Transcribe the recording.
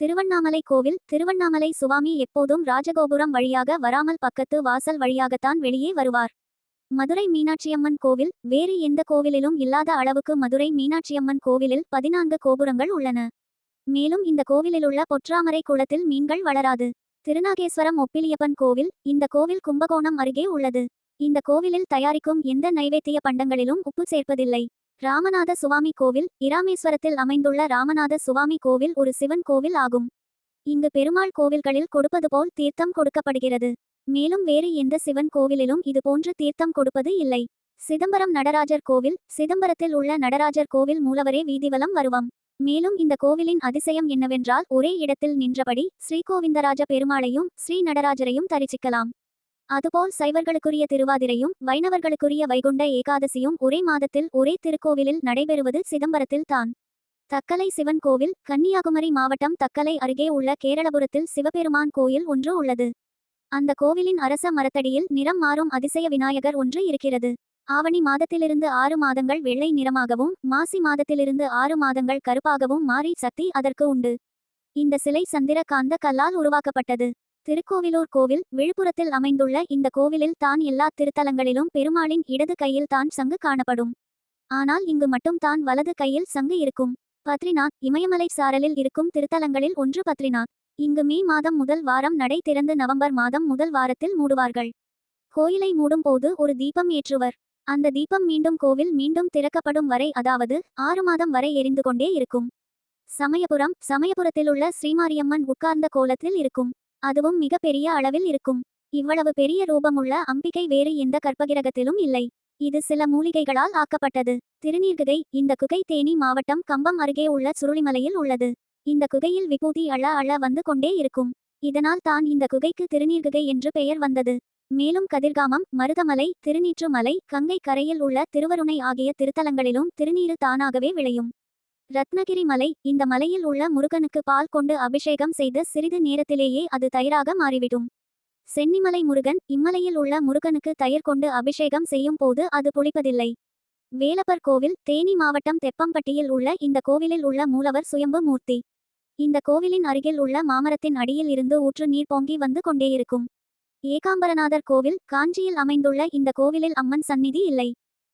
திருவண்ணாமலை கோவில் திருவண்ணாமலை சுவாமி எப்போதும் ராஜகோபுரம் வழியாக வராமல் பக்கத்து வாசல் வழியாகத்தான் வெளியே வருவார். மதுரை மீனாட்சியம்மன் கோவில் வேறு எந்த கோவிலிலும் இல்லாத அளவுக்கு மதுரை மீனாட்சியம்மன் கோவிலில் பதினான்கு கோபுரங்கள் உள்ளன. மேலும் இந்த கோவிலிலுள்ள பொற்றாமரை குளத்தில் மீன்கள் வளராது. திருநாகேஸ்வரம் ஒப்பிலியப்பன் கோவில் இந்த கோவில் கும்பகோணம் அருகே உள்ளது. இந்த கோவிலில் தயாரிக்கும் எந்த நைவேத்திய பண்டங்களிலும் உப்பு சேர்ப்பதில்லை. ராமநாத சுவாமி கோவில் இராமேஸ்வரத்தில் அமைந்துள்ள ராமநாத சுவாமி கோவில் ஒரு சிவன் கோவில் ஆகும். இங்கு பெருமாள் கோவில்களில் கொடுப்பது போல் தீர்த்தம் கொடுக்கப்படுகிறது. மேலும் வேறு எந்த சிவன் கோவிலிலும் இதுபோன்று தீர்த்தம் கொடுப்பது இல்லை. சிதம்பரம் நடராஜர் கோவில் சிதம்பரத்தில் உள்ள நடராஜர் கோவில் மூலவரே வீதிவலம் வருவாம். மேலும் இந்த கோவிலின் அதிசயம் என்னவென்றால் ஒரே இடத்தில் நின்றபடி ஸ்ரீகோவிந்தராஜ பெருமாளையும் ஸ்ரீ நடராஜரையும் தரிசிக்கலாம். அதுபோல் சைவர்களுக்குரிய திருவாதிரையும் வைணவர்களுக்குரிய வைகுண்ட ஏகாதசியும் ஒரே மாதத்தில் ஒரே திருக்கோவிலில் நடைபெறுவது சிதம்பரத்தில் தான். தக்கலை சிவன் கோவில் கன்னியாகுமரி மாவட்டம் தக்கலை அருகே உள்ள கேரளபுரத்தில் சிவபெருமான் கோயில் ஒன்று உள்ளது. அந்த கோவிலின் அரச மரத்தடியில் நிறம் மாறும் அதிசய விநாயகர் ஒன்று இருக்கிறது. ஆவணி மாதத்திலிருந்து ஆறு மாதங்கள் வெள்ளை நிறமாகவும் மாசி மாதத்திலிருந்து ஆறு மாதங்கள் கருப்பாகவும் மாறி சக்தி அதற்கு உண்டு. இந்த சிலை சந்திர காந்த கல்லால் உருவாக்கப்பட்டது. திருக்கோவிலூர் கோவில் விழுப்புரத்தில் அமைந்துள்ள இந்த கோவிலில் தான் எல்லா திருத்தலங்களிலும் பெருமாளின் இடது கையில் தான் சங்கு காணப்படும். ஆனால் இங்கு மட்டும் தான் வலது கையில் சங்கு இருக்கும். பத்ரிநாத் இமயமலை சாரலில் இருக்கும் திருத்தலங்களில் ஒன்று பத்ரிநாத். இங்கு மே மாதம் முதல் வாரம் நடை திறந்து நவம்பர் மாதம் முதல் வாரத்தில் மூடுவார்கள். கோயிலை மூடும் போது ஒரு தீபம் ஏற்றுவர். அந்த தீபம் மீண்டும் கோவில் மீண்டும் திறக்கப்படும் வரை அதாவது ஆறு மாதம் வரை எரிந்து கொண்டே இருக்கும். சமயபுரம் சமயபுரத்திலுள்ள ஸ்ரீமாரியம்மன் உட்கார்ந்த கோலத்தில் இருக்கும். அதுவும் மிக பெரிய அளவில் இருக்கும். இவ்வளவு பெரிய ரூபமுள்ள அம்பிகை வேறு எந்த கற்பகிரகத்திலும் இல்லை. இது சில மூலிகைகளால் ஆக்கப்பட்டது. திருநீர்குகை இந்த குகை தேனி மாவட்டம் கம்பம் அருகே உள்ள சுருளிமலையில் உள்ளது. இந்த குகையில் விபூதி அழ அழ வந்து கொண்டே இருக்கும். இதனால் தான் இந்த குகைக்கு திருநீர்குகை என்று பெயர் வந்தது. மேலும் கதிர்காமம் மருதமலை திருநீற்றுமலை கங்கை கரையில் உள்ள திருவருணை ஆகிய திருத்தலங்களிலும் திருநீரு தானாகவே விளையும். ரத்னகிரி மலை இந்த மலையில் உள்ள முருகனுக்கு பால் கொண்டு அபிஷேகம் செய்த சிறிது நேரத்திலேயே அது தயிராக மாறிவிடும். சென்னிமலை முருகன் இம்மலையில் உள்ள முருகனுக்கு தயிர் கொண்டு அபிஷேகம் செய்யும் போது அது புளிப்பதில்லை. வேலப்பர் கோவில் தேனி மாவட்டம் தெப்பம்பட்டியில் உள்ள இந்த கோவிலில் உள்ள மூலவர் சுயம்பு மூர்த்தி. இந்த கோவிலின் அருகில் உள்ள மாமரத்தின் அடியில் இருந்து ஊற்று நீர் பொங்கி வந்து கொண்டே இருக்கும். ஏகாம்பரநாதர் கோவில் காஞ்சியில் அமைந்துள்ள இந்த கோவிலில் அம்மன் சந்நிதி இல்லை.